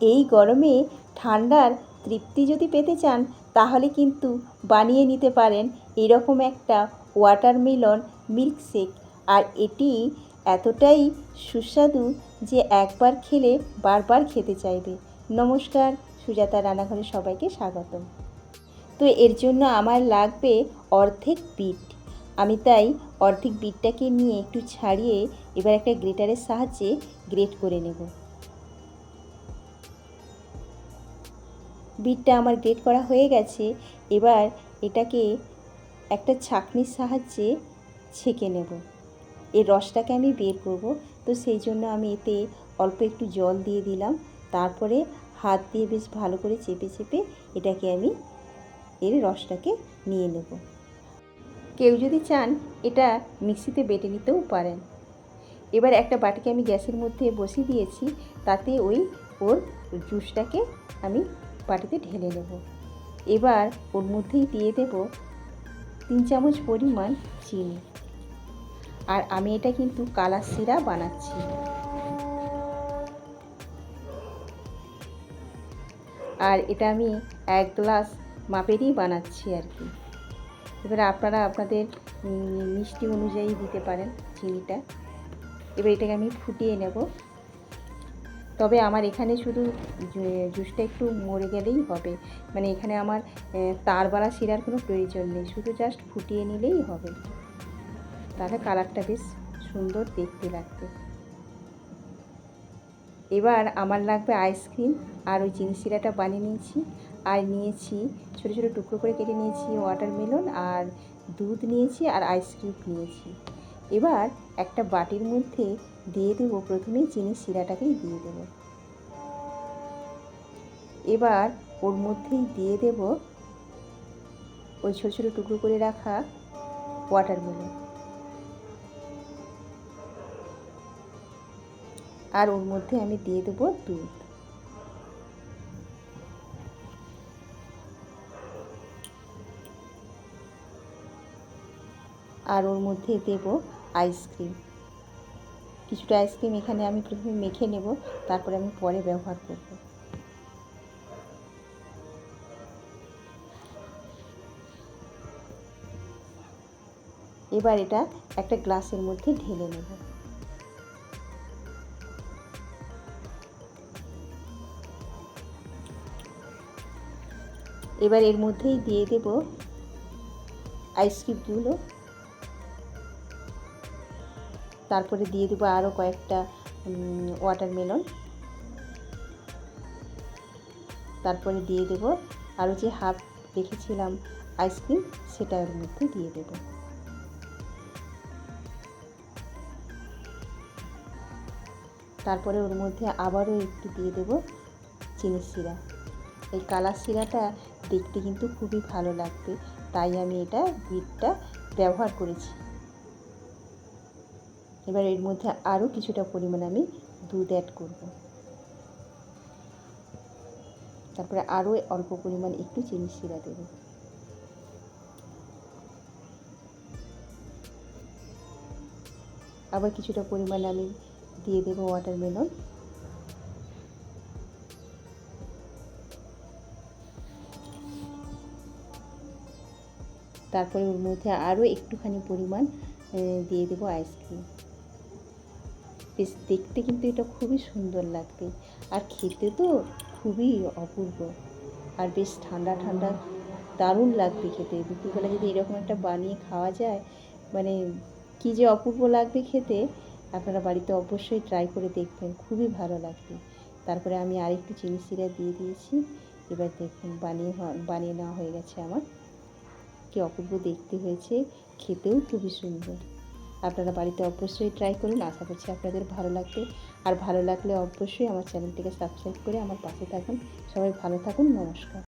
এই গরমে ঠান্ডার তৃপ্তি যদি পেতে চান, তাহলে কিন্তু বানিয়ে নিতে পারেন এরকম একটা ওয়াটারমেলন মিল্কশেক আর এটি এতটাই সুস্বাদু যে একবার খেলে বারবার খেতে চাইবে। নমস্কার, সুজাতা রান্নাঘরে সবাইকে স্বাগতম। তো এর জন্য আমার লাগবে অর্ধেক বিট। আমি তাই অর্ধেক বিটটাকে নিয়ে একটু ছাড়িয়ে এবার একটা গ্রেটারের সাহায্যে গ্রেট করে নেব। বিটটা আমার গ্রেট করা হয়ে গেছে, এবার এটাকে একটা ছাঁকনির সাহায্যে ছেঁকে নেব। এর রসটাকে আমি বের করব, তো সেই জন্য আমি এতে অল্প একটু জল দিয়ে দিলাম, তারপরে হাত দিয়ে বেশ ভালো করে চেপে চেপে এটাকে আমি এর রসটাকে নিয়ে নেব। কেউ যদি চান, এটা মিক্সিতে বেটে নিতেও পারেন। এবার একটা বাটিকে আমি গ্যাসের মধ্যে বসিয়ে দিয়েছি, তাতে ওই ওর জুসটাকে আমি বাটিতে ঢেলে নেব। এবার ওর মধ্যেই দিয়ে দেব তিন চামচ পরিমাণ চিনি। আর আমি এটা কিন্তু কালার সিরা বানাচ্ছি। আর এটা আমি এক গ্লাস মাপেরই বানাচ্ছি আর কি। এবার আপনারা আপনাদের মিষ্টি অনুযায়ী দিতে পারেন চিনিটা। এবার এটাকে আমি ফুটিয়ে নেব। তবে আমার এখানে শুধু জুসটা একটু মরে গেলেই হবে। মানে এখানে আমার তারবালা শিরার কোনো প্রয়োজন নেই। শুধু জাস্ট ফুটিয়ে নিলেই হবে। তাহলে কালারটা বেশ সুন্দর দেখতে লাগবে। এবার আমার লাগবে আইসক্রিম আর ওই চিনি শিরাটা বানিয়ে নিয়েছি। আর নিয়েছি, ছোটো ছোটো টুকরো করে কেটে নিয়েছি ওয়াটারমেলন আর দুধ নিয়েছি আর আইসক্রিম নিয়েছি। এবার একটা বাটির মধ্যে দিয়ে দেবো। প্রথমেই চিনি শিরাটাকেই দিয়ে দেব। এবার ওর মধ্যেই দিয়ে দেব ওই ছোটো ছোটো টুকরো করে রাখা ওয়াটারমেলন আর ওর মধ্যে আমি দিয়ে দেবো দুধ। আর ওর মধ্যে দেব আইসক্রিম কিছুটা আইসক্রিম এখানে আমি প্রথমে মেখে নেব, তারপরে আমি পরে ব্যবহার করব। এবার এটা একটা গ্লাসের মধ্যে ঢেলে নেব। এবার এর মধ্যেই দিয়ে দেব আইসক্রিমগুলো। তারপরে দিয়ে দেবো আরও কয়েকটা ওয়াটারমেলন তারপরে দিয়ে দেবো আরও যে হাফ রেখেছিলাম আইসক্রিম সেটা এর মধ্যে দিয়ে দেব। তারপরে ওর মধ্যে আবারও একটু দিয়ে দেব চিনি শিরা। এই কালার শিরাটা দেখতে কিন্তু খুবই ভালো লাগবে, তাই আমি এটা বিটটা ব্যবহার করেছি। এবার এর মধ্যে আরও কিছুটা পরিমাণ আমি দুধ অ্যাড করব। তারপরে আরও অল্প পরিমাণ একটু চিনি শিরা দেব। আবার কিছুটা পরিমাণ আমি দিয়ে দেবো ওয়াটারমেলন তারপরে ওর মধ্যে আরও একটুখানি পরিমাণ দিয়ে দেবো আইসক্রিম বেশ দেখতে কিন্তু এটা খুবই সুন্দর লাগবে। আর খেতে তো খুবই অপূর্ব। আর বেশ ঠান্ডা ঠান্ডা, দারুণ লাগবে খেতে। দুপুরবেলা যদি এরকম একটা বানিয়ে খাওয়া যায় মানে কী যে অপূর্ব লাগবে খেতে, আপনারা বাড়িতে অবশ্যই ট্রাই করে দেখবেন। খুবই ভালো লাগবে। তারপরে আমি আরেকটু চিনি সিরা দিয়ে দিয়েছি। এবার দেখুন বানিয়ে বানিয়ে নেওয়া হয়ে গেছে আমার। কি অপূর্ব দেখতে হয়েছে। খেতেও খুবই সুন্দর। আপনারা বাড়িতে অবশ্যই ট্রাই করুন। আশা করছি আপনাদের ভালো লাগবে। আর ভালো লাগলে অবশ্যই আমার চ্যানেলটিকে সাবস্ক্রাইব করে আমার পাশে থাকুন। সবাই ভালো থাকুন। নমস্কার।